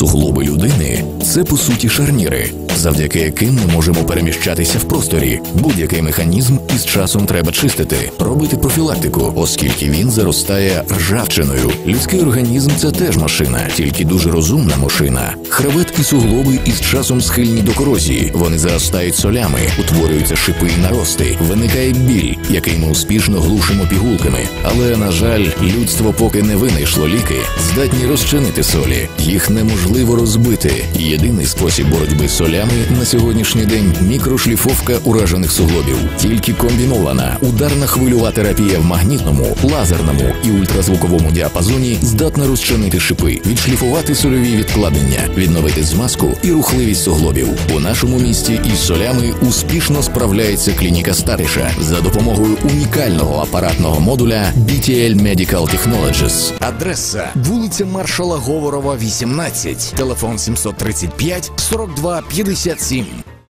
Суглоби людини це по суті шарніри, завдяки яким ми можемо переміщатися в просторі. Будь-який механізм із часом треба чистити, робити профілактику, оскільки він заростає ржавчиною. Людський організм це теж машина, тільки дуже розумна машина. Хребет і суглоби із часом схильні до корозії. Вони заростають солями, утворюються шипи і нарости. Виникає біль, який ми успішно глушимо пігулками. Але на жаль, людство поки не винайшло ліки, здатні розчинити солі. Їх неможливо розбити. Єдиний спосіб боротьби з солями на сьогоднішній день мікрошліфовка уражених суглобів. Тільки комбінована ударна хвильова терапія в магнітному, лазерному і ультразвуковому діапазоні здатна розчинити шипи, відшліфувати сольові відкладення, відновити змазку і рухливість суглобів. У нашому місті із солями успішно справляється клініка Стариша за допомогою унікального апаратного модуля BTL Medical Technologies. Адреса вулиця Маршала Говорова, 18, телефон 735 42 57.